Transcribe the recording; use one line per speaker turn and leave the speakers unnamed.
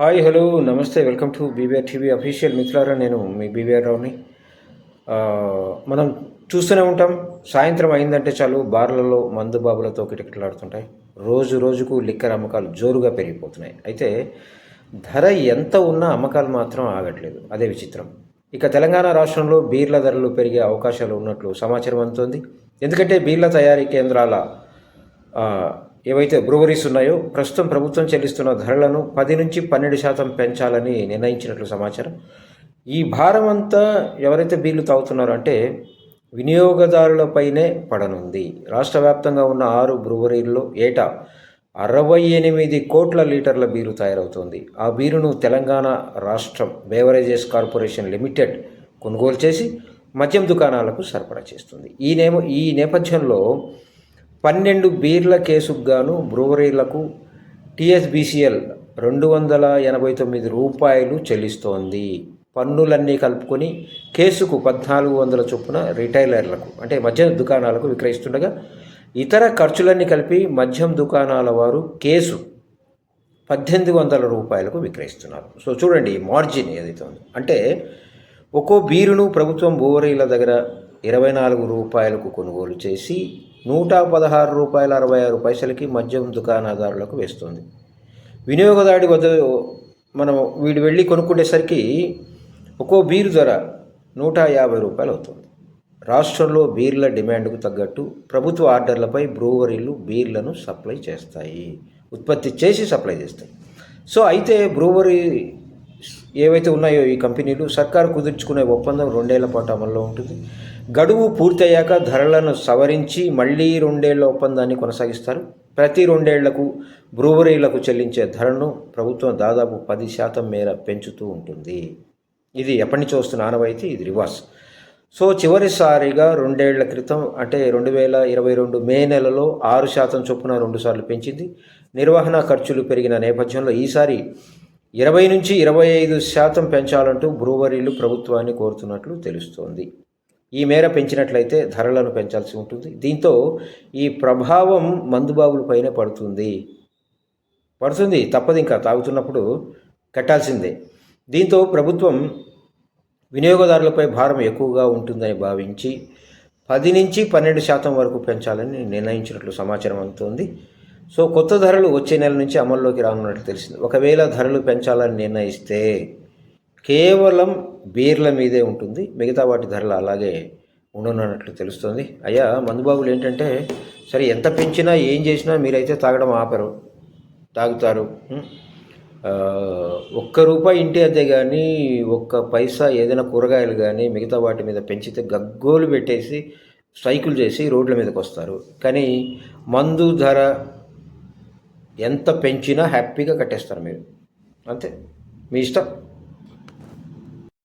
Hi hello namaste welcome to BBR TV official మిత్రులారా నేను మీ BBR రావుని. మనం చూస్తూనే ఉంటాం. సాయంత్రం అయిందంటే చాలు బార్లలో మందు బాబులతో కిటకిటలాడుతుంటాయి. రోజు రోజుకు లిక్కర్ అమ్మకాలు జోరుగా పెరిగిపోతున్నాయి. అయితే ధర ఎంత ఉన్నా అమ్మకాలు మాత్రం ఆగట్లేదు. అదే విచిత్రం. ఇక తెలంగాణ రాష్ట్రంలో బీర్ల ధరలు పెరిగే అవకాశాలు ఉన్నట్లు సమాచారం అందుతోంది. ఎందుకంటే బీర్ల తయారీ కేంద్రాల ఏవైతే బ్రూవరీస్ ఉన్నాయో ప్రస్తుతం ప్రభుత్వం చెల్లిస్తున్న ధరలను పది నుంచి పన్నెండు శాతం పెంచాలని నిర్ణయించినట్లు సమాచారం. ఈ భారం అంతా ఎవరైతే బీర్లు తాగుతున్నారో అంటే వినియోగదారులపైనే పడనుంది. రాష్ట్ర వ్యాప్తంగా ఉన్న ఆరు బ్రూవరీల్లో ఏటా అరవై ఎనిమిది కోట్ల లీటర్ల బీరు తయారవుతోంది. ఆ బీరును తెలంగాణ రాష్ట్రం బేవరేజెస్ కార్పొరేషన్ లిమిటెడ్ కొనుగోలు చేసి మద్యం దుకాణాలకు సరఫరా చేస్తుంది. ఈ నేమ ఈ నేపథ్యంలో పన్నెండు బీర్ల కేసుకు గాను బ్రూవరీలకు టీఎస్బీసీఎల్ రెండు వందల ఎనభై తొమ్మిది రూపాయలు చెల్లిస్తోంది. పన్నులన్నీ కలుపుకొని కేసుకు పద్నాలుగు వందల చొప్పున రిటైలర్లకు అంటే మద్యం దుకాణాలకు విక్రయిస్తుండగా ఇతర ఖర్చులన్నీ కలిపి మద్యం దుకాణాల వారు కేసు పద్దెనిమిది వందల రూపాయలకు విక్రయిస్తున్నారు. సో చూడండి మార్జిన్ ఏదైతే ఉందో. అంటే ఒక్కో బీరును ప్రభుత్వం బోవరీల దగ్గర ఇరవై నాలుగు రూపాయలకు కొనుగోలు చేసి నూట పదహారు రూపాయల అరవై ఆరు పైసలకి మద్యం దుకాణదారులకు వేస్తుంది. వినియోగదారుడి వద్ద మనం వీడు వెళ్ళి కొనుక్కునేసరికి ఒక్కో బీరు ధర నూట యాభై రూపాయలు అవుతుంది. రాష్ట్రంలో బీర్ల డిమాండ్కు తగ్గట్టు ప్రభుత్వ ఆర్డర్లపై బ్రూవరీలు బీర్లను సప్లై చేస్తాయి. ఉత్పత్తి చేసి సప్లై చేస్తాయి. సో అయితే బ్రూవరీ ఏవైతే ఉన్నాయో ఈ కంపెనీలు సర్కారు కుదుర్చుకునే ఒప్పందం రెండేళ్ళ పాటు అమల్లో ఉంటుంది. గడువు పూర్తయ్యాక ధరలను సవరించి మళ్ళీ రెండేళ్ళ ఒప్పందాన్ని కొనసాగిస్తారు. ప్రతి రెండేళ్ళకు బ్రూవరీలకు చెల్లించే ధరను ప్రభుత్వం దాదాపు పది శాతం మేర పెంచుతూ ఉంటుంది. ఇది ఎప్పటి నుంచి వస్తున్న ఆనవాయితీ ఇది రివర్స్. సో చివరిసారిగా రెండేళ్ళ క్రితం అంటే రెండు వేల ఇరవై రెండు మే నెలలో ఆరు శాతం చొప్పున రెండుసార్లు పెంచింది. నిర్వహణ ఖర్చులు పెరిగిన నేపథ్యంలో ఈసారి ఇరవై నుంచి ఇరవై ఐదు శాతం పెంచాలంటూ బ్రూవరీలు ప్రభుత్వాన్ని కోరుతున్నట్లు తెలుస్తోంది. ఈ మేర పెంచినట్లయితే ధరలను పెంచాల్సి ఉంటుంది. దీంతో ఈ ప్రభావం మందుబాబులపైనే పడుతుంది. పడుతుంది తప్పదు ఇంకా. తాగుతున్నప్పుడు కట్టాల్సిందే. దీంతో ప్రభుత్వం వినియోగదారులపై భారం ఎక్కువగా ఉంటుందని భావించి పది నుంచి పన్నెండు శాతం వరకు పెంచాలని నిర్ణయించినట్లు సమాచారం అందుతోంది. సో కొత్త ధరలు వచ్చే నెల నుంచి అమల్లోకి రానున్నట్లు తెలిసింది. ఒకవేళ ధరలు పెంచాలని నిర్ణయిస్తే కేవలం బీర్ల మీదే ఉంటుంది. మిగతా వాటి ధరలు అలాగే ఉండనున్నట్లు తెలుస్తుంది. అయ్యా మందుబాబులు ఏంటంటే సరే ఎంత పెంచినా ఏం చేసినా మీరైతే తాగడం ఆపరు తాగుతారు. ఒక్క రూపాయి ఇంటి అద్దె కానీ ఒక్క పైసా ఏదైనా కూరగాయలు కానీ మిగతా వాటి మీద పెంచితే గగ్గోలు పెట్టేసి స్ట్రైకులు చేసి రోడ్ల మీదకి వస్తారు కానీ మందు ధర ఎంత పెంచినా హ్యాపీగా కట్టేస్తారు మీరు. అంతే. మీ ఇష్టం?